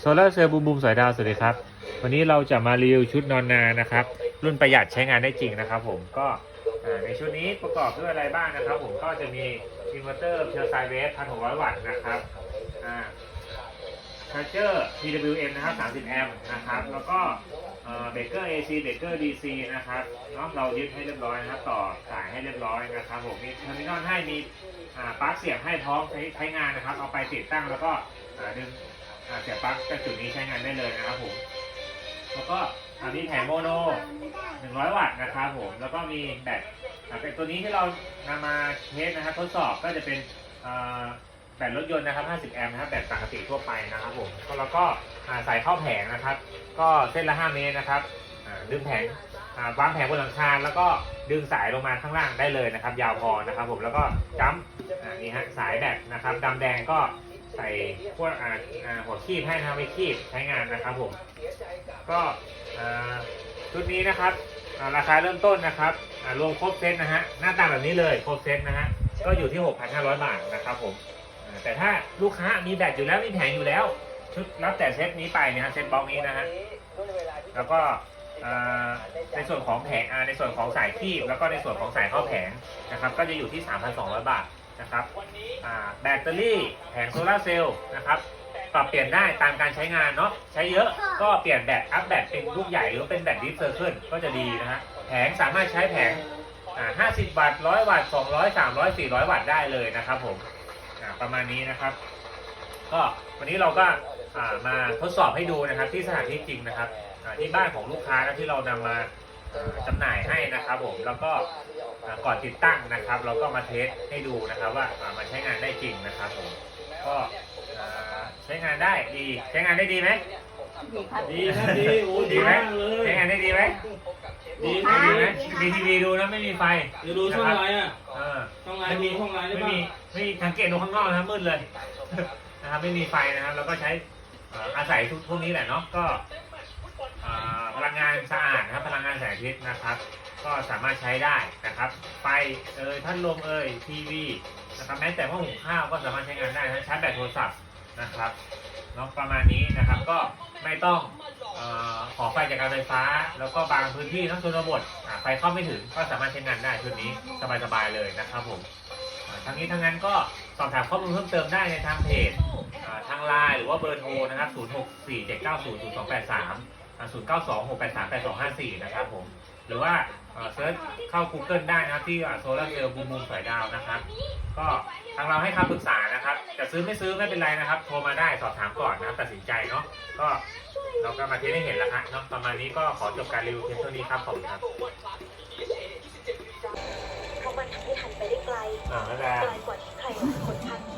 โซลาร์เซลล์บูมบูมสายดาวสวัสดีครับ วันนี้เราจะมารีวิวชุดนอนนานะครับ รุ่นประหยัดใช้งานได้จริงนะครับ ผมก็ในชุดนี้ประกอบด้วยอะไรบ้างนะครับ ผมก็จะมีอินเวอร์เตอร์เพียวไซเวฟพันหกร้อยวัตต์นะครับอ่าชาร์เจอร์ PWM นะครับ 30 แอมป์นะครับ แล้วก็เบเกอร์ AC เบเกอร์ DC นะครับเนาะเรายึดให้เรียบร้อยนะครับ ต่อสายให้เรียบร้อยนะครับ ผมมีเทอร์มินอลให้มี ปลั๊กเสียบให้พร้อมใช้ใช้งานนะครับ เอาไปติดตั้งแล้วก็ดึงเสียบปลั๊กจากจุดนี้ใช้งานได้เลยนะครับผมแล้วก็อ่ามีแผงโมโน 100 วัตต์นะครับผม แล้วก็มีแบตเป็นตัวนี้ที่เรานำมาเทสนะครับทดสอบก็จะเป็นแบตรถยนต์นะครับ 50 แอมป์นะครับแบตปกติทั่วไปนะครับผมแล้วก็อ่าใส่เข้าแผงนะครับ ก็เส้นละ 5 เมตรนะครับดึงแผง วางแผงบนหลังคาแล้วก็ดึงสายลงมาข้างล่างได้เลยนะครับ ยาวพอนะครับ ผมแล้วก็จัมนี่ฮะสายแบตนะครับดำแดงก็ใส่พวกอ่าหัวคีบให้นะครับไว้คีบใช้งานนะครับผมก็ชุดนี้นะครับราคาเริ่มต้นนะครับรวมครบเซตนะฮะหน้าตาแบบนี้เลยครบเซตนะฮะก็อยู่ที่ 6,500 บาทนะครับผมแต่ถ้าลูกค้ามีแบตอยู่แล้วมีแผงอยู่แล้ว ชุดรับแต่เซตนี้ไปนะฮะเซตบล็อกนี้นะฮะแล้วก็ ในส่วนของแผงในส่วนของสายคีบแล้วก็ในส่วนของสายเข้าแผงนะครับ ก็จะอยู่ที่ 3,200 บาทนะครับแบตเตอรี่แผงโซลาเซลล์นะครับปรับเปลี่ยนได้ตามการใช้งานเนาะใช้เยอะก็เปลี่ยนแบตอัพแบตเป็นลูกใหญ่หรือเป็นแบตดิฟเซอร์เคิลก็จะดีนะฮะแผงสามารถใช้แผงอ่า50 วัตต์ 100 วัตต์ 200 300 400 วัตต์ได้เลยนะครับผมประมาณนี้นะครับ ก็วันนี้เราก็ อ่ามาทดสอบให้ดูนะครับ ที่สถานที่จริงนะครับอ่าที่บ้านของลูกค้านะที่เรานำมาอ่าจำหน่ายให้นะครับ ผมแล้วก็อ่าก่อนติดตั้งนะครับ เราก็มาเทสให้ดูนะครับ ว่าอ่ามันใช้งานได้จริงนะครับผมก็อ่าใช้งานได้ดี ใช้งานได้ดีไหม ดีครับ ดีครับดีโอ้ยดีดีไหมมากเลยใช้งานได้ดีไหมดีคดีรับดีไหมดีทีวีดูนะไม่มีไฟจะดูช่องอะไรอะ เออช่องไลน์ดูช่องไลน์ได้ไม่ป่ะมีไม่มีสังเกตดูข้างนอกนะครับมืดเลย นะครับไม่มีไฟนะครับแล้วก็ใช้ อาศัยทุกพวกนี้แหละเนาะก็พลังงานสะอาดนะครับพลังงานแสงอาทิตย์นะครับ ก็สามารถใช้ได้นะครับไฟเอ่ยพัดลมเอ่ยทีวีนะครับแม้แต่ห้อหุงข้าวก็สามารถใช้งานได้นะชาร์จแบตโทรศัพท์นะครับเนาะประมาณนี้นะครับก็ไม่ต้องอขอไฟจากการไฟฟ้า แล้วก็บางพื้นที่ทั้งชนบทไฟเข้าไม่ถึงก็สามารถใช้งานได้ชุดนี้สบายๆเลยนะครับผม ทั้งนี้ทั้งนั้นก็สอบถามข้อมูลเพิ่มเติมได้ในทางเพจทางไลน์หรือว่าเบอร์โทรนะครับ0647900283 0926838254 นะครับผม หรือว่าเซิร์ชเข้า Google ได้นะครับที่โซลาร์เซลล์บูมบูมสายดาวนะครับ ก็ทางเราให้คำปรึกษานะครับ จะซื้อไม่ซื้อไม่เป็นไรนะครับ โทรมาได้สอบถามก่อนนะครับตัดสินใจเนาะก็เราก็มาเทสให้เห็นแล้วครับเนาะประมาณนี้ก็ขอจบการรีวิวเพียงเท่านี้ครับ ขอบคุณครับ อ่าแล้วแต่ ไกลกว่าที่ใครหลายคนคาดคิด